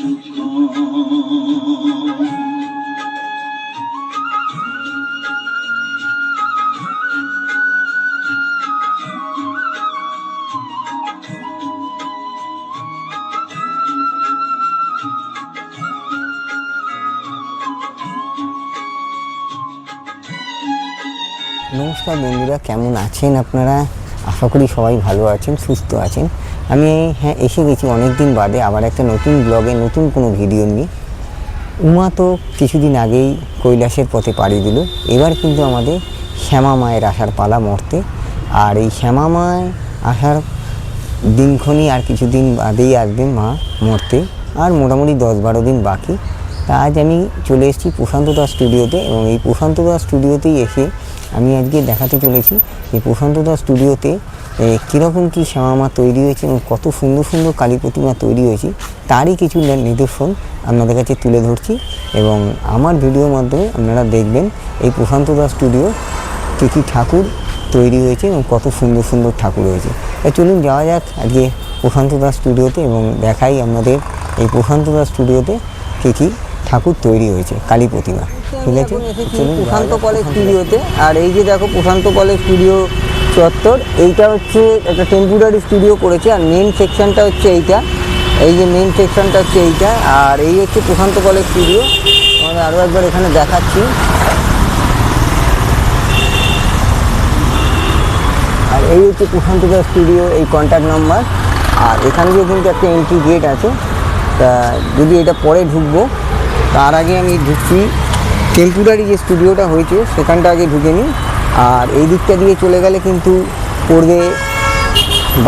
নমস্কার বন্ধুরা কেমন আছেন আপনারা? আশা করি সবাই ভালো আছেন সুস্থ আছেন। আমি হ্যাঁ এসে গেছি অনেক দিন বাদে, আবার একটা নতুন ব্লগে, নতুন কোনো ভিডিও নিয়ে। উমা তো কিছুদিন আগেই কৈলাসের পথে পাড়ি দিল। এবার কিন্তু আমাদের শ্যামা মায়ের আসার পালা মর্তে। আর এই শ্যামা মায় আসার দিনক্ষণই আর কিছুদিন বাদেই আসবেন মা মরতে। আর মোটামুটি দশ বারো দিন বাকি। তা আজ আমি চলে এসেছি প্রশান্ত দাস স্টুডিওতে এবং এই প্রশান্ত দাস স্টুডিওতেই এসে আমি আজকে দেখাতে চলেছি যে প্রশান্ত দাস স্টুডিওতে কীরকম কী শ্যামামা তৈরি হয়েছে এবং কত সুন্দর সুন্দর কালী প্রতিমা তৈরি হয়েছে তারই কিছু নিদর্শন আপনাদের কাছে তুলে ধরছি এবং আমার ভিডিওর মাধ্যমে আপনারা দেখবেন এই প্রশান্ত দাস স্টুডিও কী কী ঠাকুর তৈরি হয়েছে এবং কত সুন্দর সুন্দর ঠাকুর হয়েছে। চলুন যাওয়া যাক আজকে প্রশান্ত দাস স্টুডিওতে এবং দেখাই আমাদের এই প্রশান্ত দাস স্টুডিওতে কী কী ঠাকুর তৈরি হয়েছে কালী প্রতিমা। ঠিক আছে? প্রশান্ত কলেজ স্টুডিওতে আর এই যে দেখো প্রশান্ত কলেজ স্টুডিও চত্বর এইটা হচ্ছে একটা টেম্পোরারি স্টুডিও করেছে, আর মেন সেকশনটা হচ্ছে এইটা। এই যে মেন সেকশনটা হচ্ছে এইটা, আর এই হচ্ছে প্রশান্ত কলেজ স্টুডিও আমাদের আরও একবার এখানে দেখাচ্ছি। আর এই হচ্ছে প্রশান্ত দাস স্টুডিও এই কন্ট্যাক্ট নাম্বার আর এখান দিয়ে কিন্তু একটা এন্ট্রি গেট আছে, তা যদি এটা পরে ঢুকবো, তার আগে আমি ঢুকছি। টেম্পোরারি যে স্টুডিওটা হয়েছে, সেখানটা আগে ঢুকে নিই। আর এই দিকটা দিয়ে চলে গেলে কিন্তু পড়বে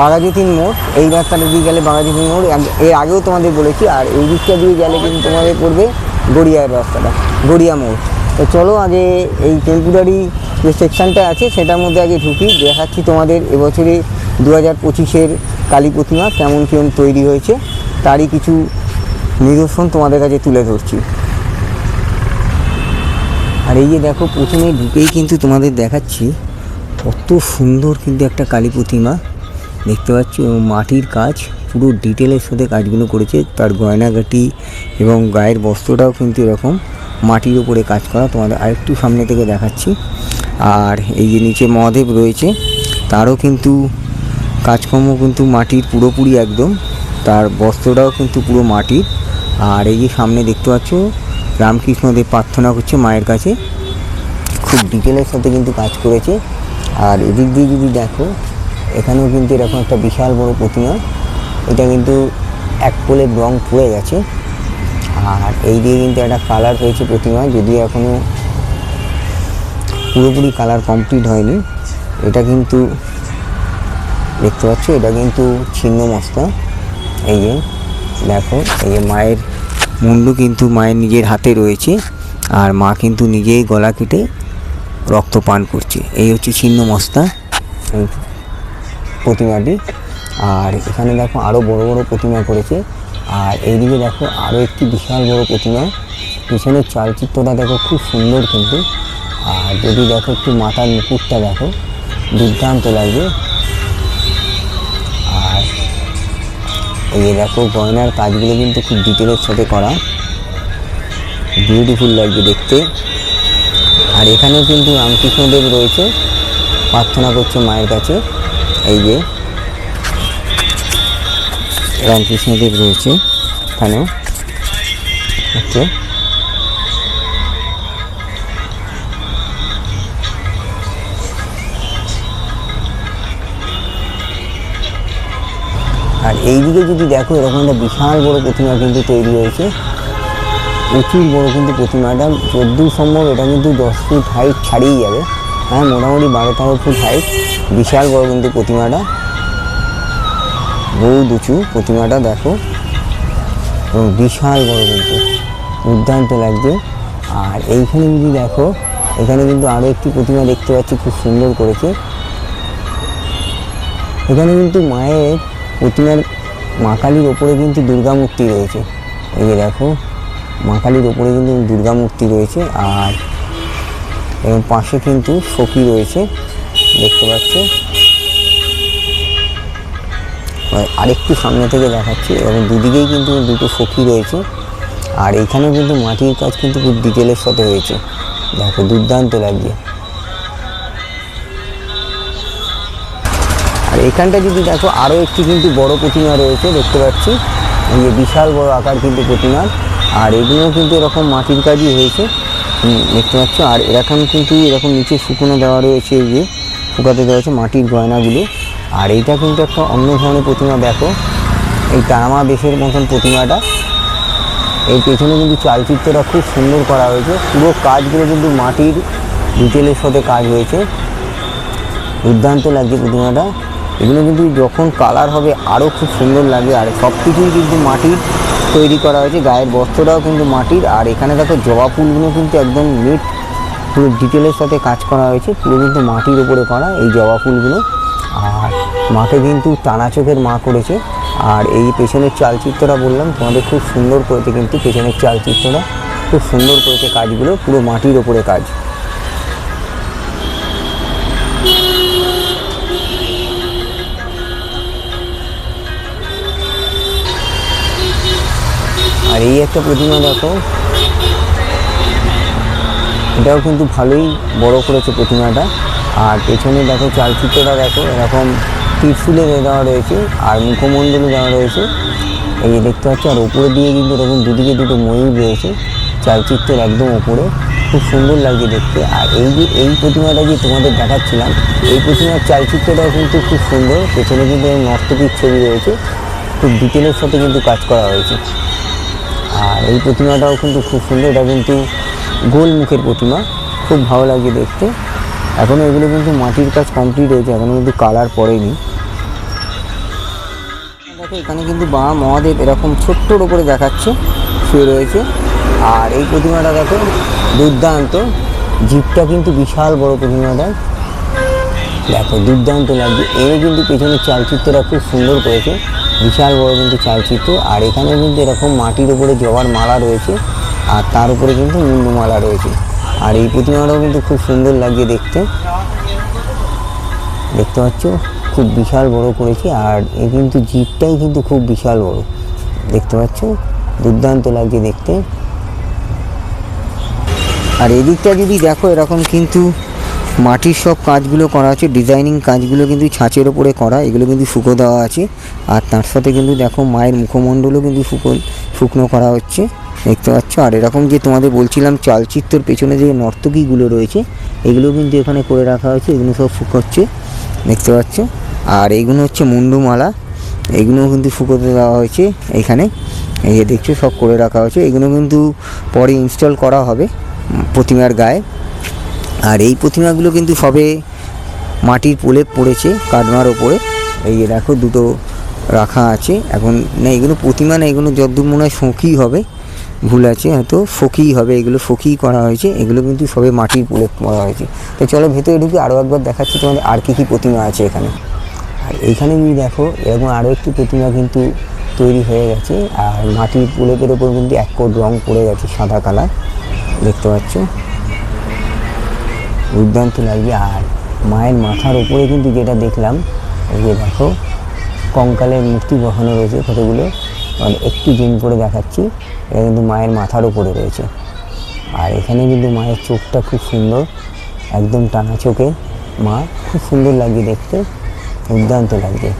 বাঘাযতীন মোড়। এই রাস্তাটা দিয়ে গেলে বাঘাযতীন মোড়। এর আগেও তোমাদের বলেছি, আর এই দিকটা দিয়ে গেলে কিন্তু তোমাদের পড়বে গড়িয়ার রাস্তাটা, গড়িয়া মোড়। তো চলো আগে এই টেম্পোরারি যে সেকশনটা আছে, সেটার মধ্যে আগে ঢুকি। দেখাচ্ছি তোমাদের এবছরে দু হাজার পঁচিশের কালী প্রতিমা কেমন কেমন তৈরি হয়েছে। তারই কিছু নিদর্শন তোমাদের কাছে তুলে ধরছি। আর এই যে দেখো, প্রথমে ঢুকেই কিন্তু তোমাদের দেখাচ্ছি কত সুন্দর কিন্তু একটা কালী প্রতিমা। দেখতে পাচ্ছ মাটির কাজ, পুরো ডিটেলের সাথে কাজগুলো করেছে। তার গয়নাগাটি এবং গায়ের বস্ত্রটাও কিন্তু এরকম মাটির উপরে কাজ করা। তোমাদের আরেকটু সামনে থেকে দেখাচ্ছি। আর এই যে নিচে মহাদেব রয়েছে, তারও কিন্তু কাজকর্ম কিন্তু মাটির পুরোপুরি একদম। তার বস্ত্রটাও কিন্তু পুরো মাটির। আর এই যে সামনে দেখতে পাচ্ছ রামকৃষ্ণদেব প্রার্থনা করছে মায়ের কাছে। খুব ডিটেলের সাথে কিন্তু কাজ করেছে। আর এদিক দিয়ে যদি দেখো, এখানেও কিন্তু এরকম একটা বিশাল বড় প্রতিমা। এটা কিন্তু এক পোলে রং পুড়ে গেছে। আর এই দিয়ে কিন্তু একটা কালার হয়েছে প্রতিমা, যদিও এখনও পুরোপুরি কালার কমপ্লিট হয়নি। এটা কিন্তু দেখতে পাচ্ছ, এটা কিন্তু ছিন্ন মস্তা এই যে দেখো, এই যে মায়ের মুন্ডু কিন্তু মায়ের নিজের হাতে রয়েছে আর মা কিন্তু নিজেই গলা কেটে রক্ত পান করছে। এই হচ্ছে ছিন্ন মস্তা প্রতিমাটি। আর এখানে দেখো আরও বড় বড় প্রতিমা করেছে। আর এইদিকে দেখো আরও একটি বিশাল বড় প্রতিমা। পিছনের চালচিত্রটা দেখো খুব সুন্দর কিন্তু। আর যদি দেখো একটু মাথার মুকুটটা দেখো দুর্দান্ত লাগবে। এই দেখো, গয়নার কাজগুলো কিন্তু খুব ডিটেলের সাথে করা। বিউটিফুল লাগবে দেখতে। আর এখানেও কিন্তু রামকৃষ্ণদেব রয়েছে। প্রার্থনা করছে মায়ের কাছে। এই যে রামকৃষ্ণদেব রয়েছে এখানে ওকে। আর এইদিকে যদি দেখো, এরকম একটা বিশাল বড় প্রতিমা কিন্তু তৈরি হয়েছে। প্রচুর বড় কিন্তু প্রতিমাটা। যদ্দূর সম্ভব, এটা কিন্তু দশ ফুট হাইট ছাড়িয়ে যাবে। হ্যাঁ মোটামুটি বারো তেরো ফুট হাইট বিশাল বড় কিন্তু প্রতিমাটা। বহু উঁচু প্রতিমাটা, দেখো। এবং বিশাল বড় কিন্তু। দুর্দান্ত লাগছে। আর এইখানে যদি দেখো, এখানে কিন্তু আরও একটি প্রতিমা দেখতে পাচ্ছি, খুব সুন্দর করেছে। এখানে কিন্তু মায়ের প্রতিমার মা কালীর ওপরে কিন্তু দুর্গা মূর্তি রয়েছে। এই যে দেখো মা কালীর ওপরে কিন্তু দুর্গা মূর্তি রয়েছে আর এবং পাশে কিন্তু সখী রয়েছে, দেখতে পাচ্ছ। আরেকটু সামনে থেকে দেখাচ্ছি, এবং দুদিকেই কিন্তু দুটো সখী রয়েছে। আর এইখানে কিন্তু মাটির কাজ কিন্তু খুব ডিটেলের সাথে হয়েছে। দেখো, দুর্দান্ত লাগছে। আর এখানটা যদি দেখো আরও একটি কিন্তু বড় প্রতিমা রয়েছে, দেখতে পাচ্ছি। এই যে বিশাল বড় আকার কিন্তু প্রতিমার আর এগুলোও কিন্তু এরকম মাটির কাজই হয়েছে। দেখতে পাচ্ছ? আর এরকম কিন্তু এরকম নিচে শুকনো দেওয়া রয়েছে, এই যে শুকাতে দেওয়া হয়েছে মাটির গয়নাগুলো। আর এইটা কিন্তু একটা অন্য ধরনের প্রতিমা, দেখো। এই টানামা বেশের মতন প্রতিমাটা। এই পেছনে কিন্তু চালচিত্রটা খুব সুন্দর করা হয়েছে। পুরো কাজগুলো কিন্তু মাটির ডিটেলের সাথে কাজ হয়েছে। দুর্দান্ত লাগছে প্রতিমাটা। এগুলো কিন্তু যখন কালার হবে আরও খুব সুন্দর লাগে আর সব কিছুই কিন্তু মাটির তৈরি করা হয়েছে। গায়ের বস্ত্রটাও কিন্তু মাটির। আর এখানে দেখো জবা ফুলগুলো কিন্তু একদম নিট পুরো ডিটেলের সাথে কাজ করা হয়েছে। পুরো কিন্তু মাটির উপরে করা এই জবা ফুলগুলো। আর মাকে কিন্তু টানা চোখের মা করেছে। আর এই পেছনের চালচিত্রটা বললাম, তোমাদের খুব সুন্দর করেছে কিন্তু পেছনের চালচিত্রটা। খুব সুন্দর করেছে কাজগুলো, পুরো মাটির ওপরে কাজ। আর এই একটা প্রতিমা দেখো। এটাও কিন্তু ভালোই বড় করেছে প্রতিমাটা। আর পেছনে দেখো চালচিত্রটা দেখো, এরকম ত্রিশুলে দেওয়া রয়েছে আর মুখমণ্ডলে দেওয়া রয়েছে। এই দেখতে পাচ্ছ, আর ওপরে দিয়ে কিন্তু এরকম দুদিকে দুটো ময়ূর রয়েছে। চালচিত্রের একদম ওপরে। খুব সুন্দর লাগছে দেখতে। আর এই যে, এই প্রতিমাটা যে তোমাদের দেখাচ্ছিলাম, এই প্রতিমার চালচিত্রটাও কিন্তু খুব সুন্দর। পেছনে কিন্তু নর্তকীর ছবি রয়েছে। খুব ডিটেলের সাথে কিন্তু কাজ করা হয়েছে। আর এই প্রতিমাটাও কিন্তু খুব সুন্দর। এটা কিন্তু গোল মুখের প্রতিমা। খুব ভালো লাগে দেখতে। এখনও এগুলো কিন্তু মাটির কাজ কমপ্লিট হয়েছে। এখনও কিন্তু কালার পড়েনি। দেখো, এখানে কিন্তু বাবা মহাদেব এরকম ছোট্টর ওপরে দেখাচ্ছে, শুয়ে রয়েছে। আর এই প্রতিমাটা দেখো, দুর্দান্ত। জিপটা কিন্তু বিশাল বড় প্রতিমাটা দেখো, দুর্দান্ত লাগছে। এর কিন্তু পেছনের চালচিত্রটা খুব সুন্দর করেছে। বিশাল বড় কিন্তু চালচিত্র আর এখানে কিন্তু এরকম মাটির উপরে জবার মালা রয়েছে, আর তার উপরে কিন্তু মুন্ডমালা রয়েছে। আর এই প্রতিমাটাও কিন্তু খুব সুন্দর লাগছে দেখতে। দেখতে পাচ্ছ? খুব বিশাল বড় করেছে, আর এই কিন্তু জিপটাই কিন্তু খুব বিশাল বড়। দেখতে পাচ্ছ? দুর্দান্ত লাগছে দেখতে। আর এদিকটা যদি দেখো এরকম কিন্তু মাটির সব কাজগুলো করা আছে ডিজাইনিং কাজগুলো কিন্তু ছাঁচের ওপরে করা, এগুলো কিন্তু শুকো দেওয়া আছে। আর তার সাথে কিন্তু দেখো মায়ের মুখমণ্ডলও কিন্তু শুকো, শুকনো করা হচ্ছে, দেখতে পাচ্ছ? আর এরকম যে তোমাদের বলছিলাম চালচিত্রের পেছনে যে নর্তকীগুলো রয়েছে, এগুলো কিন্তু এখানে করে রাখা হয়েছে, এগুলো সব শুকোচ্ছে, দেখতে পাচ্ছ? আর এগুলো হচ্ছে মুন্ডুমালা, এগুলোও কিন্তু শুকোতে দেওয়া হয়েছে এখানে, এই যে দেখছ সব করে রাখা হয়েছে, এগুলো কিন্তু পরে ইনস্টল করা হবে, প্রতিমার গায়ে। আর এই প্রতিমাগুলো কিন্তু সবে মাটির পোলে পড়েছে কাদমার ওপরে। এই যে দেখো, দুটো রাখা আছে। এখন না, এগুলো প্রতিমা না, এগুলো যদ্দূর মনে হয় শোঁকি হবে। ভুল আছে, হয়তো ফকি হবে। এগুলো ফকি করা হয়েছে। এগুলো কিন্তু সবে মাটির পোলে করা হয়েছে। তো চলো ভেতরে ঢুকে আরও একবার দেখাচ্ছি তোমাদের আর কী কী প্রতিমা আছে এখানে। আর এইখানে যদি দেখো, এরকম আরও একটি প্রতিমা কিন্তু তৈরি হয়ে গেছে। আর মাটির পুলেপের ওপর কিন্তু এক কোট রং পড়ে গেছে সাদা কালার। দেখতে পাচ্ছ? দুর্দান্ত লাগছে আর মায়ের মাথার উপরে কিন্তু যেটা দেখলাম, এই যে দেখো, কঙ্কালের মূর্তি বসানো রয়েছে কতগুলো। মানে একটু জুম করে দেখাচ্ছি, এটা কিন্তু মায়ের মাথার উপরে রয়েছে। আর এখানে কিন্তু মায়ের চোখটা খুব সুন্দর, একদম টানা চোখে। মা, খুব সুন্দর লাগছে দেখতে, দুর্দান্ত লাগছে।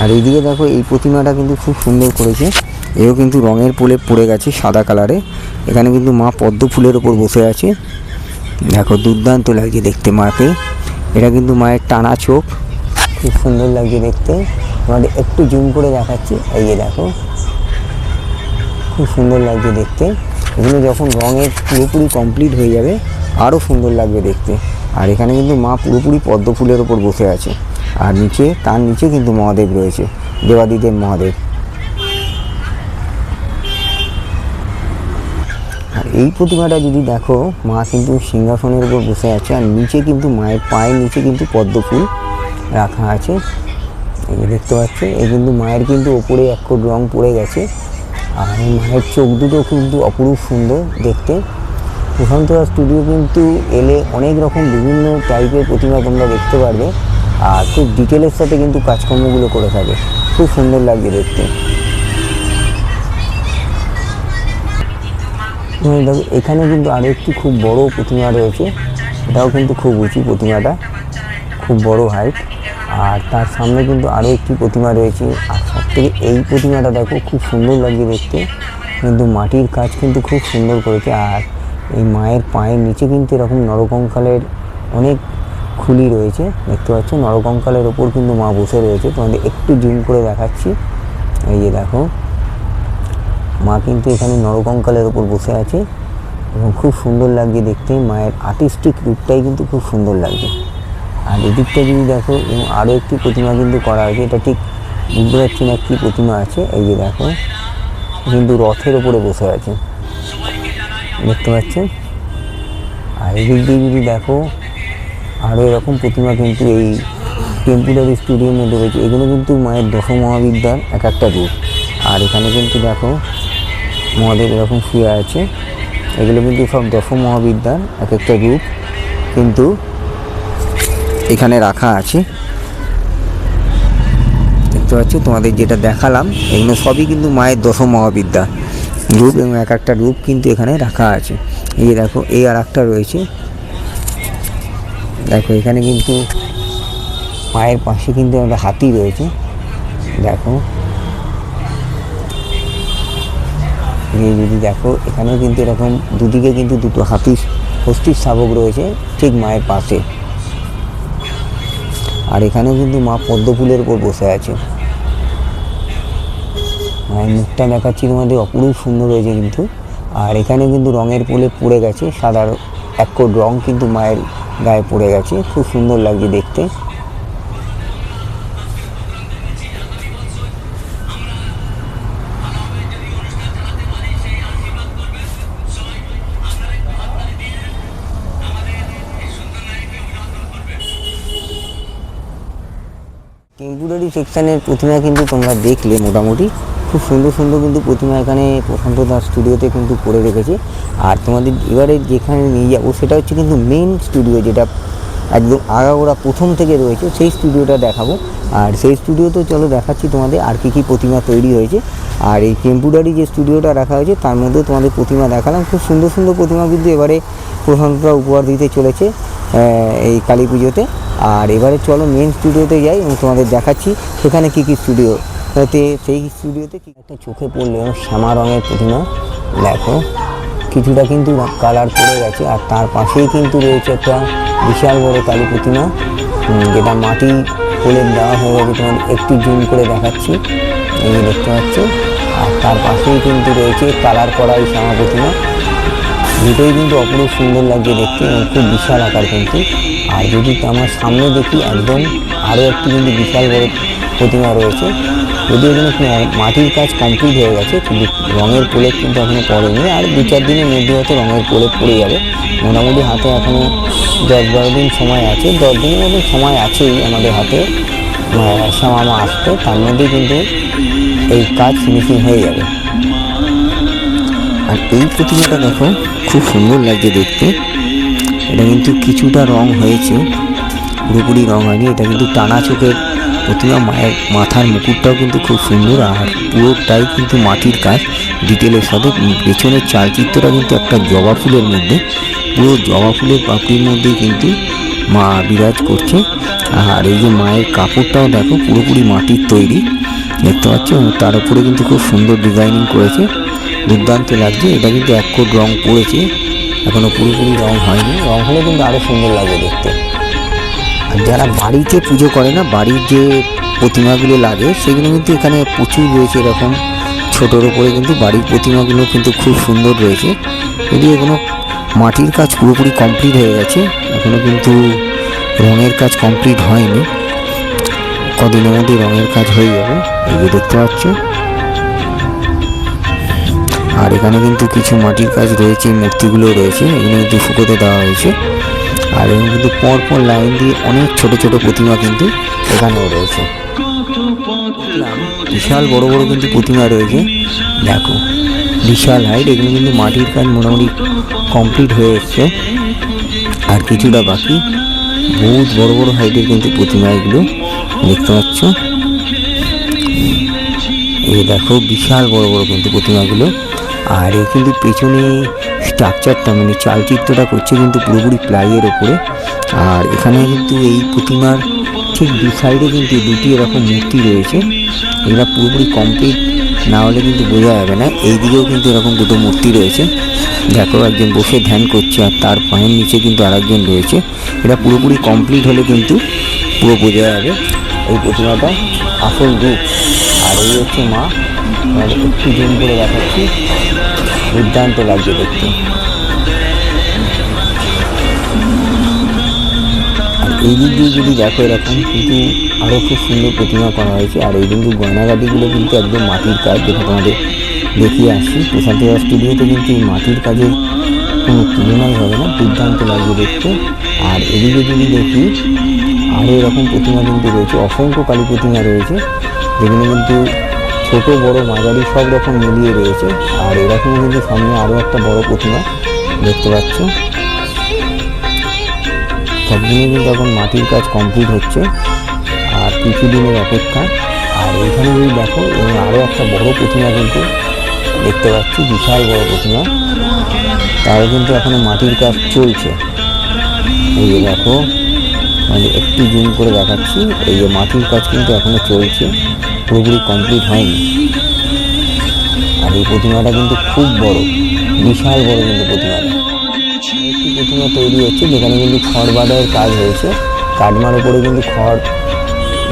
আর এইদিকে দেখো, এই প্রতিমাটা কিন্তু খুব সুন্দর করেছে। এও কিন্তু রঙের পোলে পড়ে গেছে সাদা কালারে। এখানে কিন্তু মা পদ্ম ফুলের ওপর বসে আছে। দেখো দুর্দান্ত লাগছে দেখতে মাকে। এটা কিন্তু মায়ের টানা চোখ। খুব সুন্দর লাগছে দেখতে। তোমাদের একটু জুম করে দেখাচ্ছি। এই যে দেখো। খুব সুন্দর লাগছে দেখতে। এগুলো যখন রঙের পুরোপুরি কমপ্লিট হয়ে যাবে আরও সুন্দর লাগবে দেখতে। আর এখানে কিন্তু মা পুরোপুরি পদ্ম ফুলের ওপর বসে আছে। আর নিচে, তার নিচে কিন্তু মহাদেব রয়েছে। দেবাদিদেব মহাদেব। এই প্রতিমাটা যদি দেখো, মা কিন্তু সিংহাসনের উপর বসে আছে আর নিচে কিন্তু মায়ের পায়ের নিচে কিন্তু পদ্ম ফুল রাখা আছে। এই যে দেখতে পাচ্ছি এই কিন্তু মায়ের কিন্তু ওপরে এক কোট রং পড়ে গেছে। আর মায়ের চোখ দুটো কিন্তু অপরূপ সুন্দর দেখতে। প্রশান্ত দাস স্টুডিও কিন্তু এলে অনেক রকম বিভিন্ন টাইপের প্রতিমা তোমরা দেখতে পারবে। আর খুব ডিটেলের সাথে কিন্তু কাজকর্মগুলো করে থাকে। খুব সুন্দর লাগছে দেখতে। দেখো, এখানে কিন্তু আরও একটি খুব বড় প্রতিমা রয়েছে। এটাও কিন্তু খুব উঁচু প্রতিমাটা, খুব বড় হাইট আর তার সামনে কিন্তু আরও একটি প্রতিমা রয়েছে। আর সব থেকে এই প্রতিমাটা দেখো, খুব সুন্দর লাগছে দেখতে। কিন্তু মাটির কাজ কিন্তু খুব সুন্দর করেছে। আর এই মায়ের পায়ের নিচে কিন্তু এরকম নরকঙ্কালের অনেক খুলি রয়েছে। দেখতে পাচ্ছ, নরকঙ্কালের ওপর কিন্তু মা বসে রয়েছে। তোমাদের একটু জুম করে দেখাচ্ছি। এই যে দেখো মা কিন্তু এখানে নরকঙ্কালের ওপর বসে আছে এবং খুব সুন্দর লাগছে দেখতে। মায়ের আর্টিস্টিক রূপটাই কিন্তু খুব সুন্দর লাগছে। আর এদিকটা যদি দেখো, এবং আরও একটি প্রতিমা কিন্তু করা হয়েছে এটা ঠিক বুঝতে পারছি না কী প্রতিমা আছে। এই যে দেখো, কিন্তু রথের ওপরে বসে আছে। দেখতে পাচ্ছেন আর এদিক দিয়ে যদি দেখো আরও এরকম প্রতিমা কিন্তু এই টেম্পুরারি স্টুডিওর মধ্যে রয়েছে। এগুলো কিন্তু মায়ের দশ মহাবিদ্যার এক একটা রূপ। আর এখানে কিন্তু দেখো মহাদেব এরকম শুয়ে আছে। এগুলো কিন্তু সব দশ মহাবিদ্যার এক একটা রূপ। কিন্তু এখানে রাখা আছে। দেখতে পাচ্ছ, তোমাদের যেটা দেখালাম, এগুলো সবই কিন্তু মায়ের দশ মহাবিদ্যা রূপ এবং এক একটা রূপ কিন্তু এখানে রাখা আছে। এই দেখো, এই আর একটা রয়েছে। দেখো, এখানে কিন্তু মায়ের পাশে কিন্তু একটা হাতি রয়েছে। দেখো। এই যদি দেখো, এখানেও কিন্তু এরকম দুদিকে কিন্তু দুটো হাতি হস্তির শাবক রয়েছে, ঠিক মায়ের পাশে। আর এখানেও কিন্তু মা পদ্ম ফুলের উপর বসে আছে। মায়ের মুখটা দেখাচ্ছি তোমাদের, অপরূপ সুন্দর হয়েছে কিন্তু। আর এখানে কিন্তু রঙের পোলে পড়ে গেছে সাদা এক কোট রং কিন্তু মায়ের গায়ে পড়ে গেছে, খুব সুন্দর লাগছে দেখতে। সেকশানের প্রতিমা কিন্তু তোমরা দেখলে মোটামুটি। খুব সুন্দর সুন্দর কিন্তু প্রতিমা এখানে প্রশান্ত দাস স্টুডিওতে কিন্তু করে রেখেছে। আর তোমাদের এবারে যেখানে নিয়ে যাব, সেটা হচ্ছে কিন্তু মেন স্টুডিও যেটা একদম আগাগোড়া প্রথম থেকে রয়েছে, সেই স্টুডিওটা দেখাবো। আর সেই স্টুডিওতে চলো দেখাচ্ছি তোমাদের আর কী কী প্রতিমা তৈরি হয়েছে। আর এই টেম্পোরারি যে স্টুডিওটা রাখা হয়েছে, তার মধ্যে তোমাদের প্রতিমা দেখালাম। খুব সুন্দর সুন্দর প্রতিমা কিন্তু এবারে প্রশান্তরা উপহার দিতে চলেছে এই কালী পুজোতে। আর এবারে চলো মেন স্টুডিওতে যাই এবং তোমাদের দেখাচ্ছি সেখানে কী কী স্টুডিও তাতে সেই স্টুডিওতে কি একটা চোখে পড়ল এবং শ্যামা রঙের প্রতিমা। দেখো, কিছুটা কিন্তু কালার পড়ে গেছে আর তার পাশেই কিন্তু রয়েছে একটা বিশাল বড় কালী প্রতিমা। যেটা মাটি কোলে দেওয়া হয়ে গেছে তোমার একটু জুম করে দেখাচ্ছি। এই দেখতে পাচ্ছ। আর তার পাশেই কিন্তু রয়েছে কালার করা এই শ্যামা প্রতিমা। দুটোই কিন্তু অপরূপ সুন্দর লাগছে দেখতে এবং খুব বিশাল আকার কিন্তু। আর যদি আমার সামনে দেখি একদম আরও একটি কিন্তু বিশাল বড় প্রতিমা রয়েছে। যদি এখানে মাটির কাজ কমপ্লিট হয়ে গেছে, কিন্তু রঙের প্রলেপ কিন্তু এখনও পড়েনি। আর দু চার দিনের মধ্যে হয়তো রঙের প্রলেপ পড়ে যাবে। মোটামুটি হাতে এখনও দশ বারো দিন সময় আছে। দশ দিনের মতো সময় আছেই আমাদের হাতে। শ্যামামা আসতে তার মধ্যেই কিন্তু এই কাজ ফিনিশিং হয়ে যাবে। আর এই প্রতিমাটা দেখো, খুব সুন্দর লাগছে দেখতে। এটা কিন্তু কিছুটা রং হয়েছে, পুরোপুরি রং হয়নি, এটা কিন্তু টানা চোখের প্রতিমা, মায়ের মাথার মুকুটটাও কিন্তু খুব সুন্দর, আর পুরোটাই কিন্তু মাটির কাজ। ডিটেলের সাথে পেছনের চালচিত্রটা কিন্তু একটা জবা ফুলের মধ্যে, পুরো জবা ফুলের পাপড়ির মধ্যে কিন্তু মা বিরাজ করছে। আর এই যে মায়ের কাপড়টাও দেখো, পুরোপুরি মাটির তৈরি, দেখতে পাচ্ছ? তার উপরে কিন্তু খুব সুন্দর ডিজাইনিং করেছে। দুর্দান্ত লাগছে। এটা কিন্তু এক কোট রং পড়েছে। এখনও পুরোপুরি রং হয়নি। রং হলে কিন্তু আরও সুন্দর লাগে দেখতে। আর যারা বাড়িতে পুজো করে না, বাড়ির যে প্রতিমাগুলো লাগে, সেগুলো কিন্তু এখানে প্রচুর রয়েছে এরকম। ছোটোর ওপরে কিন্তু বাড়ির প্রতিমাগুলো কিন্তু খুব সুন্দর রয়েছে। যদি এগুলো মাটির কাজ পুরোপুরি কমপ্লিট হয়ে গেছে এখনও কিন্তু রঙের কাজ কমপ্লিট হয়নি। কদিনের মধ্যে রঙের কাজ হয়ে যাবে। যে দেখতে পাচ্ছ আর এখানে কিন্তু কিছু মাটির কাজ রয়েছে মূর্তিগুলো রয়েছে, এগুলো কিন্তু ফুকোতে দেওয়া হয়েছে। আর এখানে কিন্তু পর পর লাইন দিয়ে অনেক ছোট ছোট প্রতিমা কিন্তু এখানেও রয়েছে। বিশাল বড় বড় কিন্তু প্রতিমা রয়েছে। দেখো, বিশাল হাইট এগুলো কিন্তু মাটির কাজ মোটামুটি কমপ্লিট হয়ে এসছে। আর কিছুটা বাকি, বহুত বড় বড় হাইটের কিন্তু প্রতিমা এগুলো দেখতে পাচ্ছ। এই দেখো, বিশাল বড় বড় কিন্তু প্রতিমাগুলো। আর কিন্তু পেছনে স্ট্রাকচারটা মানে চালচিত্রটা করছে কিন্তু পুরোপুরি প্লাইয়ের ওপরে। আর এখানে কিন্তু এই প্রতিমার ঠিক দু সাইডে কিন্তু দুটি এরকম মূর্তি রয়েছে। এগুলা পুরোপুরি কমপ্লিট না হলে কিন্তু বোঝা যাবে না। এই দিকেও কিন্তু এরকম দুটো মূর্তি রয়েছে। দেখো, একজন বসে ধ্যান করছে আর তার পায়ের নিচে কিন্তু আরেকজন রয়েছে। এটা পুরোপুরি কমপ্লিট হলে কিন্তু পুরো বোঝা যাবে। এই প্রতিমাটা আসল রূপ। আর এই হচ্ছে মা। একটু জুম করে দেখাচ্ছি। দুর্দান্ত লাগছে দেখতে। এই দিক দিয়ে যদি দেখো এরকম, কিন্তু আরও খুব সুন্দর প্রতিমা করা হয়েছে। আর এই কিন্তু গয়নাগাটিগুলো কিন্তু একদম মাটির কাজ যেটা তোমাদের দেখিয়ে আসছি। প্রশান্ত স্টুডিওতে কিন্তু এই মাটির কাজের কোনো তুলনাই হবে না। দুর্দান্ত লাগছে দেখতে। আর এদিকে যদি দেখি আরও এরকম প্রতিমা কিন্তু রয়েছে। অসংখ্য কালী প্রতিমা রয়েছে। যেগুলো কিন্তু ছোট, বড়, মাঝারি সব রকম মিলিয়ে রয়েছে। আর এরকম কিন্তু সামনে আরও একটা বড় প্রতিমা দেখতে পাচ্ছ। সবদিনে কিন্তু এখন মাটির কাজ কমপ্লিট হচ্ছে, আর কিছু দিনের অপেক্ষা। আর এখানে যদি দেখো এবং আরও একটা বড় প্রতিমা কিন্তু দেখতে পাচ্ছি, বিশাল বড় প্রতিমা। তারও কিন্তু এখনও মাটির কাজ চলছে। এই দেখো মানে একটু জুম করে দেখাচ্ছি। এই যে মাটির কাজ কিন্তু এখনও চলছে, পুরোপুরি কমপ্লিট হয়নি। আর এই প্রতিমাটা কিন্তু খুব বড়, বিশাল বড় কিন্তু প্রতিমাটা একটি প্রতিমা তৈরি হচ্ছে যেখানে কিন্তু খড় বাঁধার কাজ হয়েছে। কাঠমার উপরে কিন্তু খড়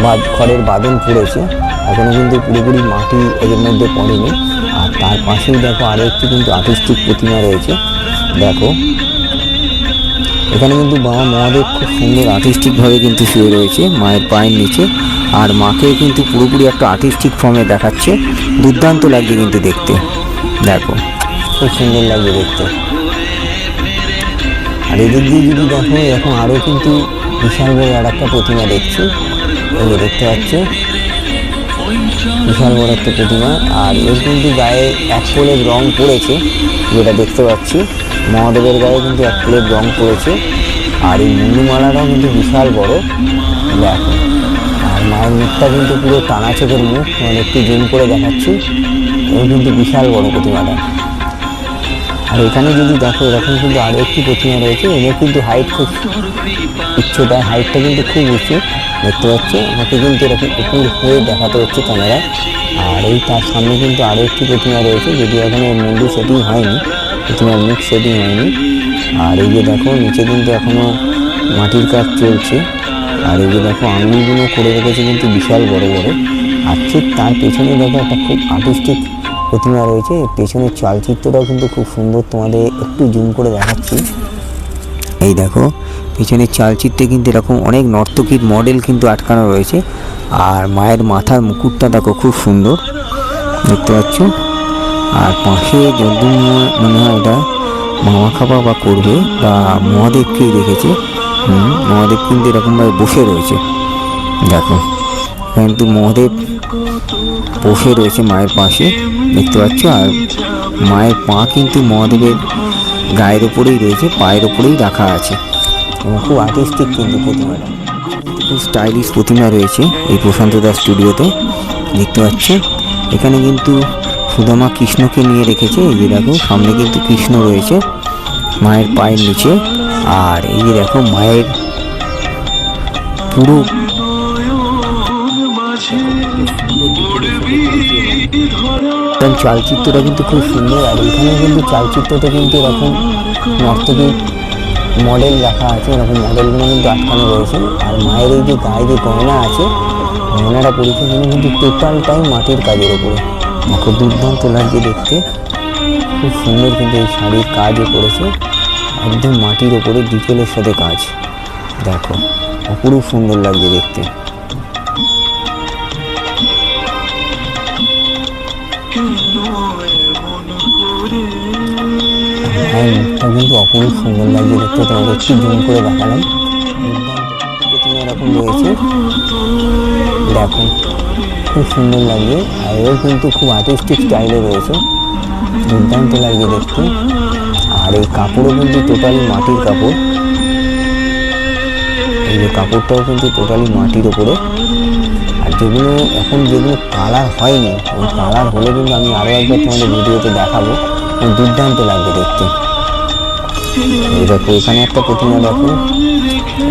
বা, খড়ের বাদন পড়েছে। এখনও কিন্তু পুরোপুরি মাটি এর মধ্যে পড়েনি। আর তার পাশেই দেখো আরও একটি কিন্তু আর্টিস্টিক প্রতিমা রয়েছে। দেখো এখানে কিন্তু বাবা মহাদেব খুব সুন্দর আর্টিস্টিকভাবে কিন্তু শুয়ে রয়েছে মায়ের পায়ের নিচে। আর মাকে কিন্তু পুরোপুরি একটা আর্টিস্টিক ফর্মে দেখাচ্ছে দুর্দান্ত লাগছে কিন্তু দেখতে। দেখো। খুব সুন্দর লাগছে দেখতে। আর এদিক দিয়ে যদি দেখো এখন আরও কিন্তু বিশাল বড় আর একটা প্রতিমা দেখছি। এই দেখতে পাচ্ছ। বিশাল বড় একটা প্রতিমা। আর এর কিন্তু গায়ে এক রং পড়েছে যেটা দেখতে পাচ্ছি। মহাদেবের গায়ে কিন্তু এক প্লেট রং পড়েছে, আর এই মুন্ডুমালাটাও কিন্তু বিশাল বড়। দেখো, আর মায়ের মুখটা কিন্তু পুরো টানা চোখের মুখ মানে একটু জুম করে দেখাচ্ছি। এই কিন্তু বিশাল বড় প্রতিমাটা। আর এখানে যদি দেখো, এরকম কিন্তু আরও একটি প্রতিমা রয়েছে, এদের কিন্তু হাইট খুব উচ্চতা হাইটটা কিন্তু খুব উঁচু। দেখতে পাচ্ছ? আমাকে কিন্তু এরকম উপর হয়ে দেখাতে হচ্ছে ক্যামেরায়। আর এই তার সামনে কিন্তু আরও একটি প্রতিমা রয়েছে যদি এখনও মন্দির সেটিং হয়নি। প্রতিমার মুখ সেটিং হয়নি। আর এই যে দেখো নিচে কিন্তু এখনও মাটির কাজ চলছে। আর এই যে দেখো আঙুলগুলো করে রেখেছে কিন্তু বিশাল বড় বড়। আর ঠিক তার পেছনে দেখো একটা খুব আর্টিস্টিক প্রতিমা রয়েছে। পেছনের চালচিত্রটাও কিন্তু খুব সুন্দর তোমাদের একটু জুম করে দেখাচ্ছি। এই দেখো, পেছনের চালচিত্রে কিন্তু এরকম অনেক নর্তকীর মডেল কিন্তু আটকানো রয়েছে। আর মায়ের মাথার মুকুটটা দেখো, খুব সুন্দর। দেখতে পাচ্ছ? আর পাশে যতদূর মনে- হয় এটা মামা খাপা বা করবে বা মহাদেবকেই রেখেছে হুম, মহাদেব কিন্তু এরকমভাবে বসে রয়েছে। দেখো কিন্তু মহাদেব বসে রয়েছে মায়ের পাশে, দেখতে পাচ্ছ? আর মায়ের পা কিন্তু মহাদেবের গায়ের ওপরেই রয়েছে, পায়ের ওপরেই রাখা আছে। এবং খুব আর্টিস্টিক কিন্তু প্রতিমাটা। খুব স্টাইলিশ প্রতিমা রয়েছে এই প্রশান্ত দাস স্টুডিওতে, দেখতে পাচ্ছ? এখানে কিন্তু সুদামা কৃষ্ণকে নিয়ে রেখেছে। এই যে দেখো, সামনে কিন্তু কৃষ্ণ রয়েছে, মায়ের পায়ের নিচে। আর এই যে দেখো, মায়ের পুরো এবং চালচিত্রটা কিন্তু খুব সুন্দর। আর এখানে কিন্তু চালচিত্রটা কিন্তু এরকম নর্তকী মডেল রাখা আছে, এরকম মডেলগুলো কিন্তু আটকানো রয়েছে। আর মায়ের এই যে গায়ে যে গয়না আছে, গয়নাটা পরিচয় কিন্তু টোটালটাই মাটির কাজের ওপরে দেখো দুর্দান্ত লাগছে দেখতে খুব সুন্দর কিন্তু এই শাড়ির কাজও করেছে একদম মাটির ওপরে ডিটেলের সাথে কাজ দেখো অপরূপ সুন্দর লাগছে দেখতে কিন্তু অপরূপ সুন্দর লাগছে দেখতে তোমাকে একটু জুম করে দেখালাম এরকম রয়েছে দেখো খুব সুন্দর লাগছে আর এও কিন্তু খুব আর্টিস্টিক স্টাইলে রয়েছে। দুর্দান্ত লাগবে দেখতে। আর এই কাপড়ও কিন্তু টোটালি মাটির কাপড়। এই যে কাপড়টাও কিন্তু টোটালি মাটির ওপরে আর যেগুলো এখন যেগুলো কালার হয়নি, ওই কালার হলে কিন্তু আমি আরও একবার তোমাদের ভিডিওতে দেখাবো। দুর্দান্ত লাগবে দেখতে। এই দেখো, এখানে একটা প্রতিমা দেখো।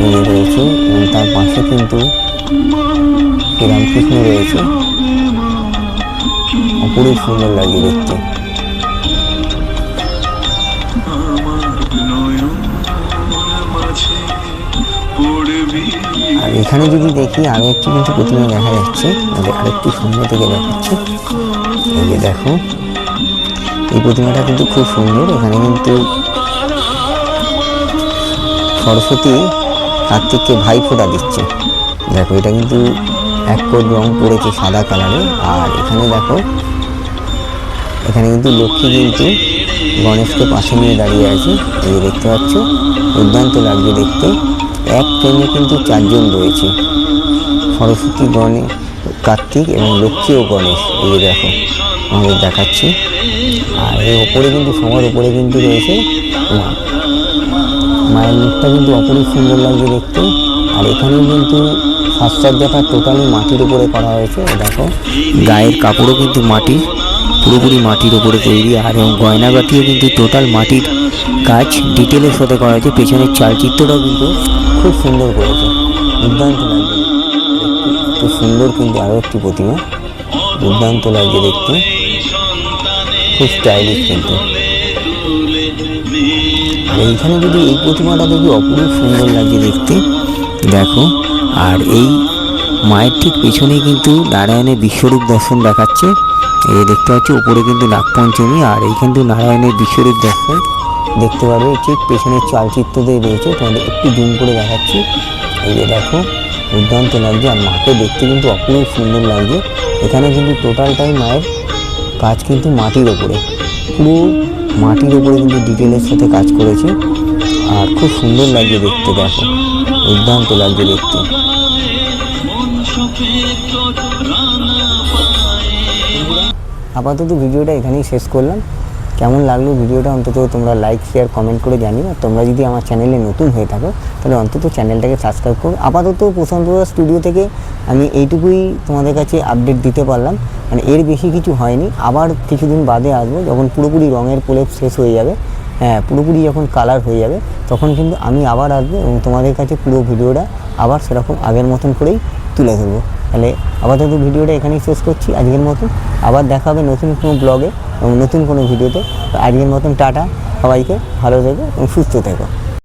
এই রয়েছে, এবং তার পাশে কিন্তু শ্রীরামকৃষ্ণ রয়েছে। অপরূপ সুন্দর লাগছে দেখতে। আর এখানে যদি দেখি আরও একটি কিন্তু প্রতিমা দেখা যাচ্ছে। আরেকটু সামনে থেকে দেখাচ্ছি। এই দেখো, এই প্রতিমাটা কিন্তু খুব সুন্দর। এখানে কিন্তু সরস্বতী কার্তিককে ভাই ফোঁটা দিচ্ছে। দেখো, এটা কিন্তু এক কোট রং পড়েছে সাদা কালারে। আর এখানে দেখো, এখানে কিন্তু লক্ষ্মী কিন্তু গণেশকে পাশে নিয়ে দাঁড়িয়ে আছে। এই দেখতে পাচ্ছ, দুর্দান্ত লাগছে দেখতে। এক ট্রেনে কিন্তু চারজন রয়েছে। সরস্বতী গণে, কার্তিক এবং লক্ষ্মী ও গণেশ। এই দেখো, আমাদের দেখাচ্ছি। আর এর ওপরে কিন্তু সবার ওপরে কিন্তু রয়েছে মা। মায়ের মুখটা কিন্তু অপরূপ সুন্দর লাগছে দেখতে। আর এখানেও কিন্তু সাজসজ্জাটা টোটালি মাটির উপরে করা হয়েছে দেখো। গায়ের কাপড়ও কিন্তু মাটির পুরোপুরি মাটির উপরে তৈরি। আর এবং গয়নাগাটিও কিন্তু টোটাল মাটির কাজ ডিটেলের সাথে করা হয়েছে। পেছনের চালচিত্রটাও কিন্তু খুব সুন্দর করেছে। দুর্দান্ত দেখতে। খুব সুন্দর কিন্তু আরও একটি প্রতিমা। দুর্দান্ত লাগছে দেখতে। খুব স্টাইলিশ কিন্তু। এইখানে যদি এই প্রতিমাটা দেখি, অপরূপ সুন্দর লাগছে দেখতে। দেখো। আর এই মায়ের ঠিক পেছনেই কিন্তু নারায়ণের বিশ্বরূপ দর্শন দেখাচ্ছে। এই দেখতে পাচ্ছি, উপরে কিন্তু নাগপঞ্চমী, আর এই কিন্তু নারায়ণের বিশ্বরূপ দর্শন দেখতে পারবে ঠিক পেছনের চালচিত্রতে রয়েছে, তোমাদের একটু জুম করে দেখাচ্ছি। এই যে দেখো, দুর্দান্ত লাগছে, আর মাকে দেখতে কিন্তু অপরূপ সুন্দর লাগছে। এখানে কিন্তু টোটালটাই মায়ের কাজ কিন্তু মাটির ওপরে। পুরো মাটির ওপরে কিন্তু ডিটেলের সাথে কাজ করেছে। আর খুব সুন্দর লাগছে দেখতে, দেখো। দুর্দান্ত লাগছে দেখতে। আপাতত ভিডিওটা এখানেই শেষ করলাম। কেমন লাগল ভিডিওটা? অন্তত তোমরা লাইক শেয়ার কমেন্ট করে জানিও। আর তোমরা যদি আমার চ্যানেলে নতুন হয়ে থাকো, তাহলে অন্তত চ্যানেলটাকে সাবস্ক্রাইব করো। আপাতত প্রশান্ত স্টুডিও থেকে আমি এইটুকুই তোমাদের কাছে আপডেট দিতে পারলাম। মানে এর বেশি কিছু হয়নি। আবার কিছুদিন বাদে আসব, যখন পুরোপুরি রঙের প্রলেপ শেষ হয়ে যাবে। হ্যাঁ পুরোপুরি যখন কালার হয়ে যাবে, তখন কিন্তু আমি আবার আসব এবং তোমাদের কাছে পুরো ভিডিওটা আবার সেরকম আগের মতন করেই তুলে ধরবো। তাহলে আপাতত ভিডিওটা এখানেই শেষ করছি আজকের মতন। আবার দেখা হবে নতুন কোনো ব্লগে এবং নতুন কোনো ভিডিওতে। আজকের মতন টাটা, সবাইকে ভালো থেকো এবং সুস্থ থেকো।